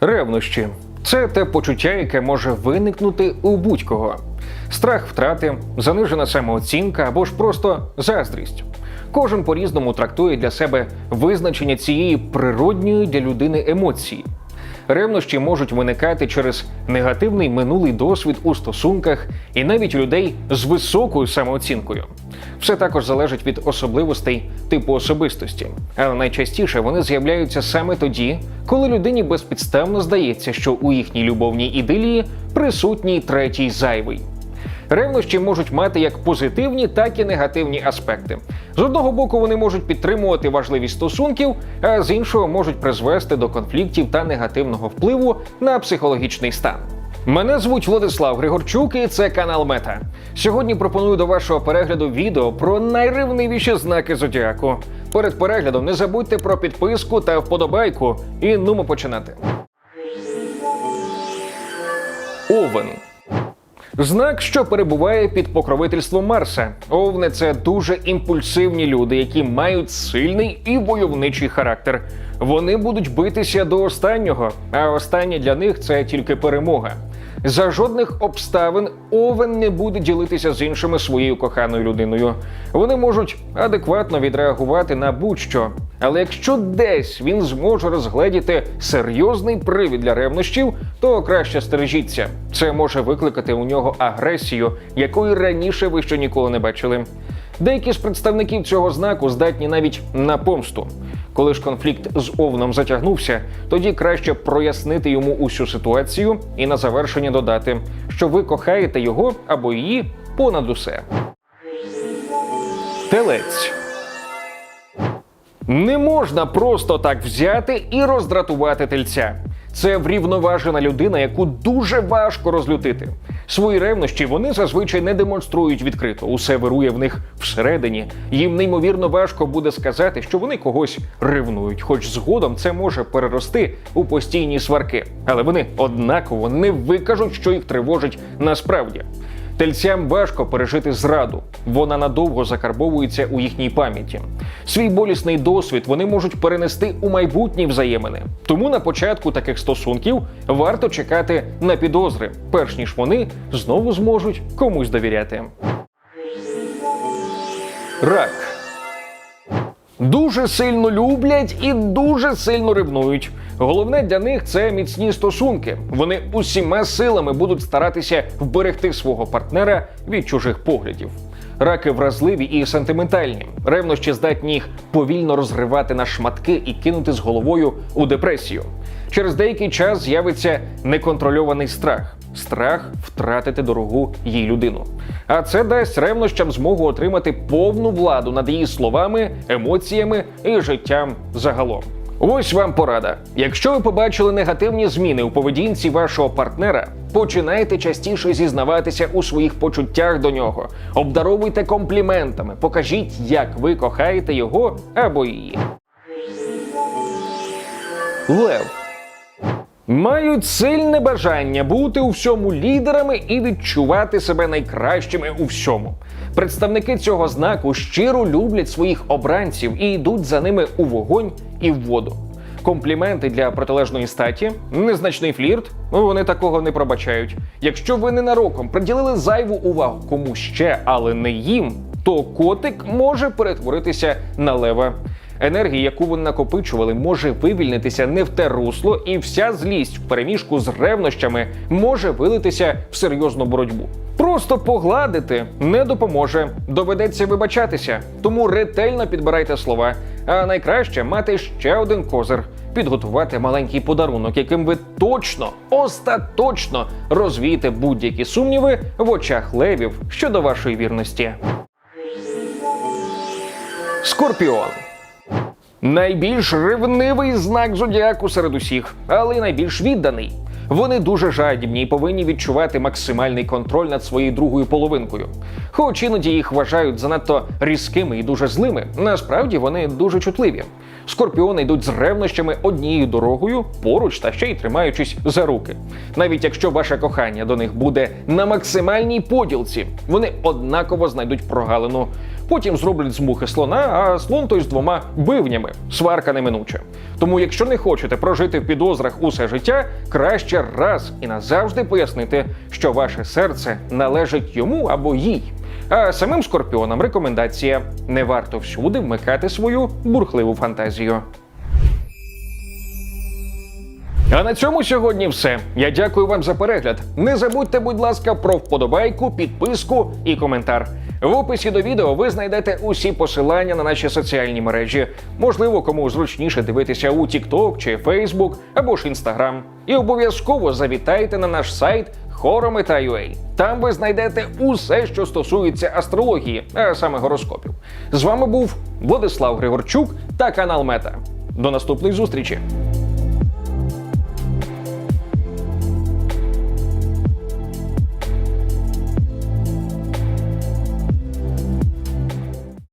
Ревнощі це те почуття, яке може виникнути у будь-кого. Страх втрати, занижена самооцінка або ж просто заздрість. Кожен по-різному трактує для себе визначення цієї природньої для людини емоції. Ревнощі можуть виникати через негативний минулий досвід у стосунках і навіть у людей з високою самооцінкою. Все також залежить від особливостей типу особистості, але найчастіше вони з'являються саме тоді, коли людині безпідставно здається, що у їхній любовній ідилії присутній третій зайвий. Ревнощі можуть мати як позитивні, так і негативні аспекти. З одного боку, вони можуть підтримувати важливість стосунків, а з іншого можуть призвести до конфліктів та негативного впливу на психологічний стан. Мене звуть Владислав Григорчук, і це канал Мета. Сьогодні пропоную до вашого перегляду відео про найревнивіші знаки зодіаку. Перед переглядом не забудьте про підписку та вподобайку. І нумо починати. Овен. Знак, що перебуває під покровительством Марса. Овни це дуже імпульсивні люди, які мають сильний і войовничий характер. Вони будуть битися до останнього, а останнє для них це тільки перемога. За жодних обставин овен не буде ділитися з іншими своєю коханою людиною. Вони можуть адекватно відреагувати на будь-що. Але якщо десь він зможе розгледіти серйозний привід для ревнощів, то краще стережіться. Це може викликати у нього агресію, якої раніше ви ще ніколи не бачили. Деякі з представників цього знаку здатні навіть на помсту. Коли ж конфлікт з овном затягнувся, тоді краще прояснити йому усю ситуацію і на завершення додати, що ви кохаєте його або її понад усе. Телець. Не можна просто так взяти і роздратувати тельця. Це врівноважена людина, яку дуже важко розлютити. Свої ревнощі вони зазвичай не демонструють відкрито. Усе вирує в них всередині. Їм неймовірно важко буде сказати, що вони когось ревнують, хоч згодом це може перерости у постійні сварки. Але вони однаково не викажуть, що їх тривожить насправді. Тельцям важко пережити зраду, вона надовго закарбовується у їхній пам'яті. Свій болісний досвід вони можуть перенести у майбутні взаємини. Тому на початку таких стосунків варто чекати на підозри, перш ніж вони знову зможуть комусь довіряти. Рак. Дуже сильно люблять і дуже сильно ревнують. Головне для них це міцні стосунки. Вони усіма силами будуть старатися вберегти свого партнера від чужих поглядів. Раки вразливі і сентиментальні. Ревнощі здатні їх повільно розривати на шматки і кинути з головою у депресію. Через деякий час з'явиться неконтрольований страх. Страх втратити дорогу їй людину. А це дасть ревнощам змогу отримати повну владу над її словами, емоціями і життям загалом. Ось вам порада. Якщо ви побачили негативні зміни у поведінці вашого партнера, починайте частіше зізнаватися у своїх почуттях до нього, обдаровуйте компліментами, покажіть, як ви кохаєте його або її. Лев. Мають сильне бажання бути у всьому лідерами і відчувати себе найкращими у всьому. Представники цього знаку щиро люблять своїх обранців і йдуть за ними у вогонь і в воду. Компліменти для протилежної статі, незначний флірт, вони такого не пробачають. Якщо ви ненароком приділили зайву увагу кому ще, але не їм, то котик може перетворитися на лева. Енергія, яку ви накопичували, може вивільнитися не в те русло, і вся злість в переміжку з ревнощами може вилитися в серйозну боротьбу. Просто погладити не допоможе, доведеться вибачатися. Тому ретельно підбирайте слова. А найкраще мати ще один козир підготувати маленький подарунок, яким ви точно, остаточно розвієте будь-які сумніви в очах левів щодо вашої вірності. Скорпіон. Найбільш ревнивий знак зодіаку серед усіх, але й найбільш відданий. Вони дуже жадібні і повинні відчувати максимальний контроль над своєю другою половинкою. Хоч іноді їх вважають занадто різкими і дуже злими, насправді вони дуже чутливі. Скорпіони йдуть з ревнощами однією дорогою поруч та ще й тримаючись за руки. Навіть якщо ваше кохання до них буде на максимальній поділці, вони однаково знайдуть прогалину. Потім зроблять з мухи слона, а слон той з двома бивнями. Сварка неминуча. Тому, якщо не хочете прожити в підозрах усе життя, краще раз і назавжди пояснити, що ваше серце належить йому або їй. А самим скорпіонам рекомендація не варто всюди вмикати свою бурхливу фантазію. А на цьому сьогодні все. Я дякую вам за перегляд. Не забудьте, будь ласка, про вподобайку, підписку і коментар. В описі до відео ви знайдете усі посилання на наші соціальні мережі. Можливо, кому зручніше дивитися у TikTok чи Facebook або ж Instagram. І обов'язково завітайте на наш сайт Horometra.ua. Там ви знайдете усе, що стосується астрології, а саме гороскопів. З вами був Владислав Григорчук та канал Мета. До наступної зустрічі!